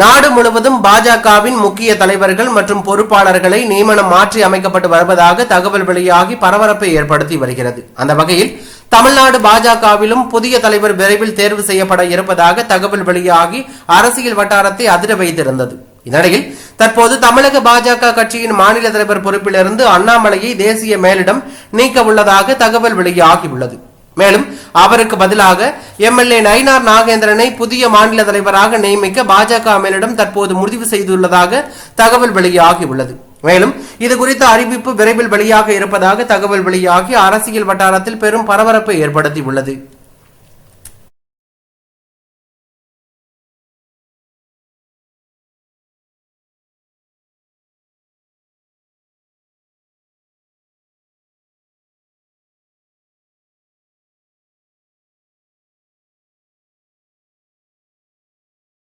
நாடு முழுவதும் பாஜகவின் முக்கிய தலைவர்கள் மற்றும் பொறுப்பாளர்களை நியமனம் மாற்றி அமைக்கப்பட்டு வருவதாக தகவல் வெளியாகி பரபரப்பை ஏற்படுத்தி வருகிறது. அந்த வகையில் தமிழ்நாடு பாஜகவிலும் புதிய தலைவர் விரைவில் தேர்வு செய்யப்பட இருப்பதாக தகவல் வெளியாகி அரசியல் வட்டாரத்தை அதிர வைத்திருந்தது. இந்நிலையில் தற்போது தமிழக பாஜக கட்சியின் மாநில தலைவர் பொறுப்பிலிருந்து அண்ணாமலையை தேசிய மேலிடம் நீக்க உள்ளதாக தகவல் வெளியாகியுள்ளது மேலும் அவருக்கு பதிலாக எம்எல்ஏ நயினார் நாகேந்திரனை புதிய மாநில தலைவராக நியமிக்க பாஜக மேலிடம் தற்போது முடிவு செய்துள்ளதாக தகவல் வெளியாகியுள்ளது. மேலும் இது குறித்த அறிவிப்பு விரைவில் வெளியாக இருப்பதாக தகவல் வெளியாகி அரசியல் வட்டாரத்தில் பெரும் பரபரப்பை ஏற்படுத்தியுள்ளது.